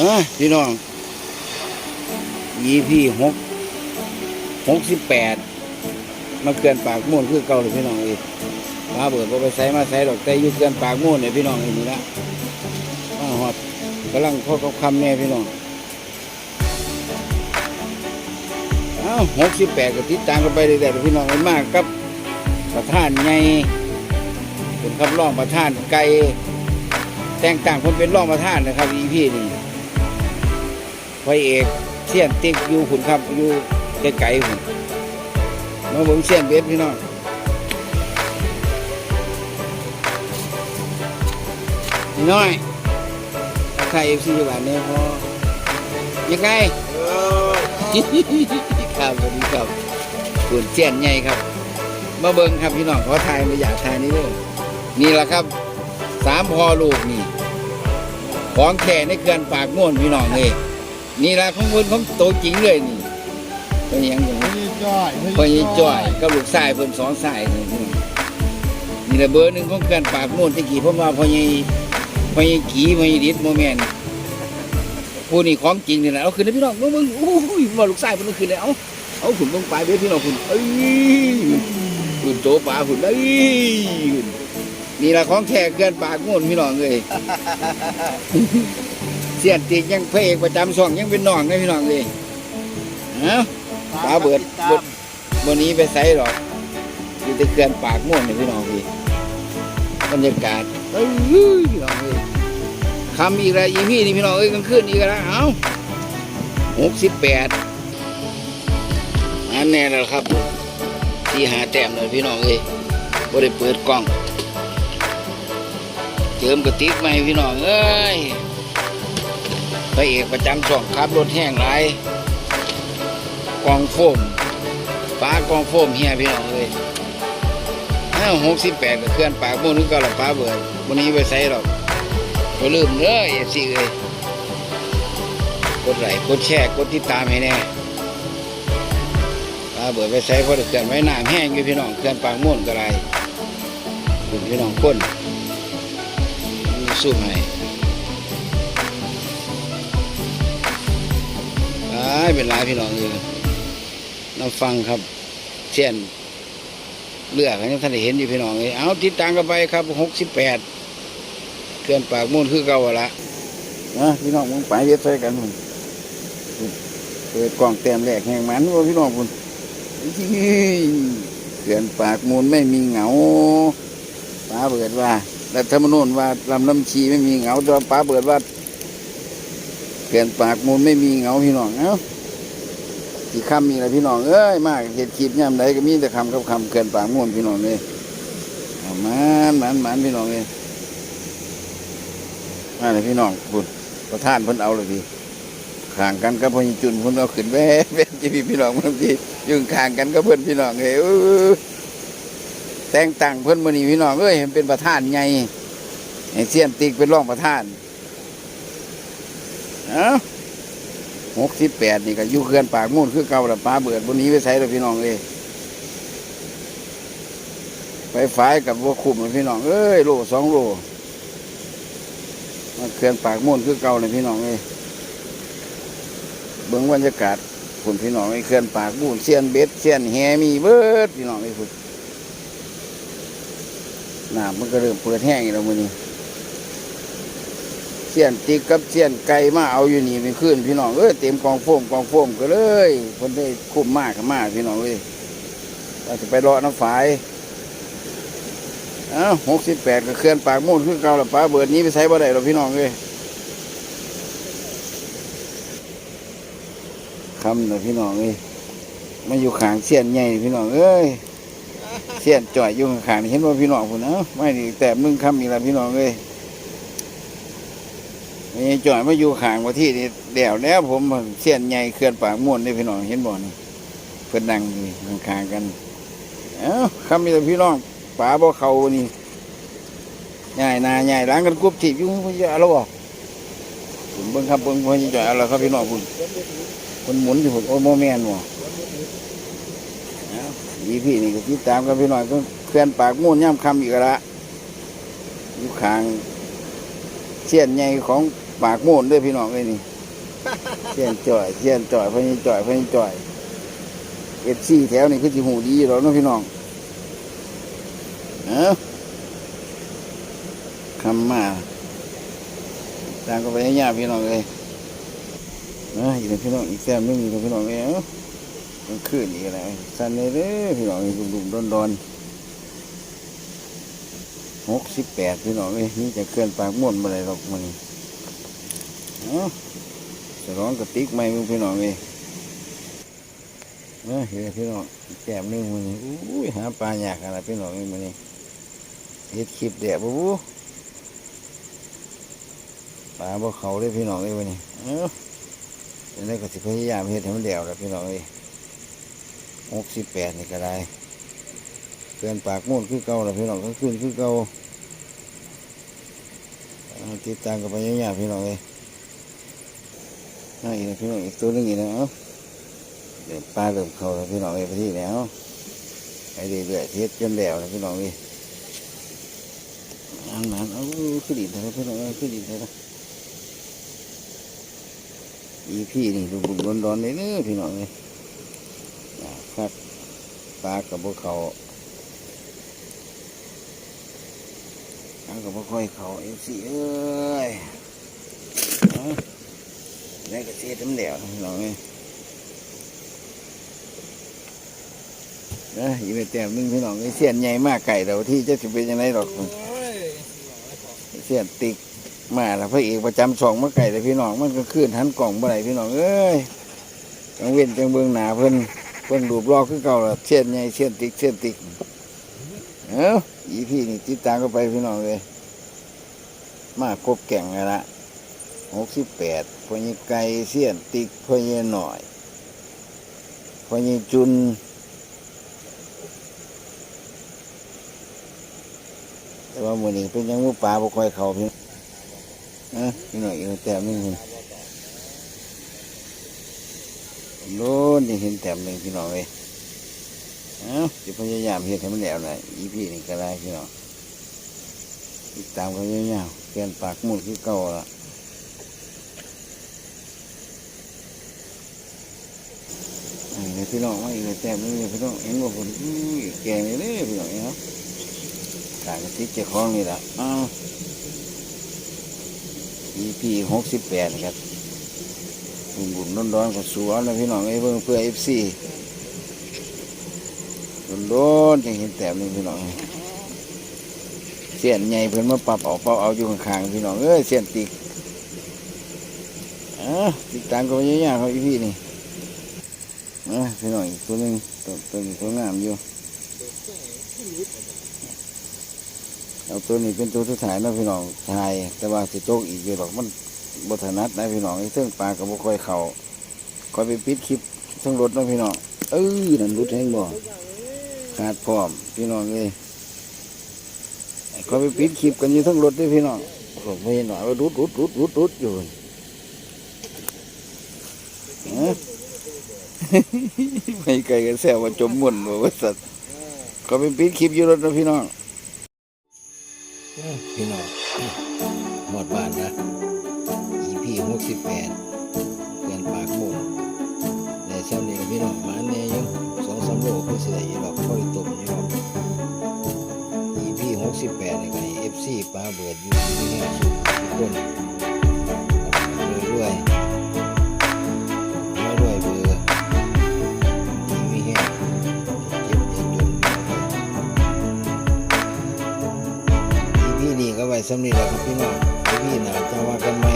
นะพี่น้อง EP หกหกสิบแปดมาเกินปากม่วนคือเก่าเลยพี่น้องเอ้ยมาเบิดบ่ไปใส่มาใส่ดอกแต่ยู่เกินปากม่วนเนี่ยพี่น้องเอ้ยนี่ละมาหอดกำลังเข้อกับคำแน่พี่น้องเอ้าหกสิบแปดก็ติดตามกันไปเรื่อยๆพี่น้องเอ้ยมากครับประธานไงเป็นครับรองประธานไก่แต่งต่างคนเป็นรองประธานนะครับ EP นี่ พระเอกเสี้ยนติ๊กอยู่ขุนครับอยู่ไกลๆผมมาเบิ่งเสี้ยนเบ็ดพี่น้องนี่น้อยใครเอฟซีบ้านเนี่ยพอยังไงครับสวัสดีครับขุนเสี้ยนใหญ่ครับมาเบิ่งครับพี่น้องขอถ่ายมาอยากถ่ายนี้ด้วยนี่แหละครับสามพอลูกนี่ของแข่ในเขื่อนปากม่วนพี่น้องเลย นี่ละของคนของโตจริงเลยนี่เป็นหยังอย่างนี้พี่จ้อยพอยี่จ้อยกับลูกชายเพิ่นสองสายนี่พี่น้องนี่ละเบอร์หนึ่งของเขื่อนปากม่วนที่กี่ผมว่าพอยี่พอยี่กี่พอยี่ดิดโมเมนผู้นี่ของจริงนี่แหละเอาคืนนะพี่น้องมึงมึงโอ้ยว่าลูกชายเพิ่นเอาคืนเลยเอาเอาขุนลงไปเบ้พี่น้องขุนเอ้ยขุนโตปลาขุนเอ้ยขุนนี่ละของแท้เขื่อนปากม่วนพี่น้องเลยเสียนติกยังพระเอกประจำช่องยังเป็นน้องนะพี่น้องเลยเอ้าปลาเบิดเบิดวันนี้ไปไซหรอกอยู่ที่เขื่อนปากม่วนนี่พี่น้องพี่บรรยากาศเอ้ยพี่น้องเอ้ยคำอีกแล้วอีพี่นี่พี่น้องเอ้ยกลางคืนอีกแล้วเอ้าหกสิบแปดอันแน่แล้วครับที่หาแต้มเลยพี่น้องเอ้ยบ่ได้เปิดกล้อง เจิมกระติกมาให้พี่น้องเอ้ย พระเอกประจำช่องขับรถแห้งหลายกองโฟมป้ากองโฟมเฮียพี่น้องเลยห้าหกสิบแปดก็เคลื่อนปากมุ่นนึกก็ละป้าเบื่อวันนี้ไปใส่หรอกก็ลืมเด้อเอฟซีเลยกดไลค์กดแชร์กดติดตามให้แน่ป้าเบื่อไปใส่เพราะเคลื่อนไว้น้ำแห้งอยู่พี่น้องเคลื่อนปากมุ่นก็ไรคุณพี่น้องคนสู้ให้ายเป็นหลายพี่น้องเลยน้ำฟังครับเช่นเลือกให้ท่านเห็นอยู่พี่น้องเลยเอาติดตามกันไปครับหกสิบแปดเคลื่อนปากมุ่นคือเก่าละนะพี่น้องมึงไปเย็ดใส่กันมึงเปิดกล่องเต็มแหลกแห่งมันว่าพี่น้องคุณเคลื่อนปากมูลไม่มีเหงาป้าเบิดว่ารัฐธรรมนูญว่าลำน้ำชีไม่มีเหงาแต่ป้าเบิดว่า เกินปากมูลไม่มีเหงาพี่น้องเอ้าที่คำมีอะไรพี่น้องเอ้ยมากเห็ดคลิปย่ำใดก็มีแต่คำกับคำเกินปากมูลพี่น้องเลยมันมันมันพี่น้องเลยมาเลยพี่น้องคุณประธานพิ่นเอาเลยพี่ข่างกันกับพญจุนพิ่นเอาขึ้นแว่แว่จีพี่พี่น้องบางทียุ่งข่างกันกับเพิ่อนพี่น้องเลยแต่งตั้งเพิ่อนมือนี้พี่น้องเอ้ยเป็นประธานไงไอเสียนติ๊กเป็นรองประธาน หกสิบแปดนี่ก็อยู่เขื่อนปากมูนคือเก่าละปลาเบิดบนนี้ไปใช้เลยพี่น้องเลยไปฝายกับวัวคุมเลยพี่น้องเอ้ยโลสองโลมาเขื่อนปากมูนคือเก่าเลยพี่น้องเลยเบิ้องบรรยากาศคุณพี่น้องไอ้เขื่อนปากมูนเสียนเบ็ดเสียนแหมีเบิดพี่น้องไอ้คุณน้ำมันก็เริ่มเปิดแห้งอีกแล้วมือนี้ สียนติกกับเสียนไก่มาเอาอยู่นี่ไปขึ้นพี่น้องเอ้ยเต็มกองโฟมกองโฟมก็เลยคนได้คุ้มมากกันมากพี่น้องเลยเราจะไปรอน้ำฝายอ้าวหกสิบแปดก็เคลื่อนปากมุ่นขึ้นเก่าและป้าเบิดนี้ไปใช้บ่ได้หรอพี่น้องเลยคำนะพี่น้องเลยมาอยู่ขางเสียนใหญ่พี่น้องเอ้ยเสียนจ่อยอยู่ขางนี่เห็นว่าพี่น้องพุ่นเอ้าไม่แต่มึงคำอีกแล้วพี่น้องเลย มีจ่อยมาอยู่ขางว่าที่นี่เดี่ยวแล้ว ผมเสียนใหญ่เคลื่อนปากม่วนได้พี่น้องเห็นบ่นี่เพิ่อนนั่งข้างกัน เอ้าคำมีแต่พี่น้องป่าบ่เขานี่ใหญ่นาใหญ่ล้างกันกรุบถีบยู่พุ่จะเอาแล้วบ่ผมเบิ่งครับเบิ่งพิ่นจ่อยเอาล้วครับพี่น้องพุ่นคนหมุนอยู่พุ่นโอ้โมแม่นบ่เอ้าอีพี่นี่ก็ติดตามกันพี่น้องก็เคลื่อนปากม่วนย่ำคำอีกแล้วละอยู่ข้างเสี้ยนใหญ่ของ ปากโม่นด้วยพี่น้องเลยนี่เสียนจ่อยเสียนจ่อยพญิจ่อยพญิจ่อยเอฟซีแถวนี่คือสิหูดีหรอเนาะพี่น้องเอ้าคำมาตามก็ไปให้ยากพี่น้องเลยเอ้ยอีกแล้วพี่น้องอีกแซมหนึงอีกแล้วพี่น้องเลยเอ้ามันขึ้นอีกอะไรสั้นเลยเด้อพี่น้องดุมๆดอนๆหกสิบแปดพี่น้องเลยนี่จะเคลื่อนปากม่วนมาเลยหรอกมัน จะร้องกระติกไม่มึงพี่น้องเลยเอ้ยเฮ้ยพี่น้องแก้มหนึงมันนี่อุ้ยหาปลาอยากอะไรพี่น้องนี่มันนี่เฮ็ดคลิปเดี๋ยวบู๊ปลาบ่เขาเลยพี่น้องเลยมันนี่เออันนี้ก็สิพยายามเฮ็ดให้มันเดี่ยวแล้วพี่น้องเลยหกสิบแปดนี่ก็ได้เกินปากมุ่นคือเก่าแล้วพี่น้องก็ขึ้นคือเก่าติดตามกันไปยาวๆพี่น้องเลย นี่พี่น้องอีกตัวนึงอีกแล้วเดี๋ยวปลาเริ่มเข้าแล้วพี่น้องไปที่แล้วไอ้เรื่อยๆเทสจนแล้วแล้วพี่น้องเอ้ยอันนั้นเอาขึ้นดินเถอะพี่น้องขึ้นดินเถอะอีพี่นี่ดุดุญร้อนๆเลยเน้อพี่น้องเอ้ยอ่ครับปลากับพวกเขาปลากับพวกค่อยเขาเอฟซีเอ้ยเอาได้ กระเทียมเหลวพี่น้องเอ้ยเอ้ยอีกแต้มหนึงพี่น้องไอ้เสียนใหญ่มากไก่เราที่จะสิเป็นยังไงหรอกเสียนติกมาแล้วพระเอกประจำสองมาไก่แต่พี่น้องมันก็ขึ้นหันกล่องบ่ไหนพี่น้องเอ้ยจังเว้นจังเบืองหนาเพิ่นเพิ่นรูปรอคือเก่าละเสียนใหญ่เสียนติกเสียนติกเอ้าอีพี่นี่ติดตามก็ไปพี่น้องเลย มาครบแก่งแล้วละหกสิบแปด พญไก่เสี้ยนติกพญหน่อยพญจุนแต่ว่ามือนี้เป็นยังมือปลาบ่ค่อยเขาพี่เอะพี่หน่อยอีกแต้มนึงคุณโน่นยังเห็นแต้มหนึ่งพี่น้องเลยเอ้าจะพยายามเฮ็ดให้มันแล้วนะอีพี่นี่ก็ได้พี่น้องติดตามพยายามเปลี่ยนปากมุดคือเก่าละ นี่พี่น้องว่าอีกแต้มนึงพี่น้องเห็นว่าผมแกงเลยเด้อพี่น้องเนาะกากระติกเจ้าของนี่แหละอ้าว EP หกสิบแปดครับบุ่มบุ่มร้อนร้อนๆกับสวนนะพี่น้องไอ้เบิ่งเพื่อ FC ร้อนร้อนๆจะเห็นแต้มนึงพี่น้องเสียนใหญ่เพิ่นมาปรับเอาเป้าเอาอยู่ข้างๆพี่น้องเอ้ยเสียนติกอะติดตามกันเยอะๆเขาอีพี่นี่ อ้ยพี่น้องอีกตัวหนึงตัวตัวนี้ตัวงามอยู่เอาตัวนี้เป็นตัวสุดท้ายนะพี่น้องถ่าย แต่ว่าสิโตกอีกอยู่หรอกมันบถนัดนะพี่น้องไอ้เรื่องปลากับบ่ค่อยเข่าคอยไปปิดคลิปทั้งรถนะพี่น้องเอ้ยนั่นรุดแห้งบ่ขาดพร้อม พี่น้องเลยคอยไปปิดคลิปกันอยู่ทั้งรถด้วยพี่น้องผมไม่เห็นหน่อยว่ารุดรุดรุดรุดรุดอยู่เอ้ย ไม่ไกลกันแซวว่าจมมุ่นว่าว่าสัตว์ก็เป็นปิดคลิปอยู่รถนะพี่น้องพี่น้องหมดบ้านนะ EP หกสิบแปดเปลี่ยนปากหมุนในเช้านี้พี่น้องมาแน่ยังสองสามโลคือสิได้อยี่หรอกค่อยตุ่มอยี่หรอก EP หกสิบแปดในี่ก็ให้ FC ปลาเบิดอยู่ที่นี่ทุกคน สำนีแหล้วครับพี่น้องพี่นะจะว่ากันไหม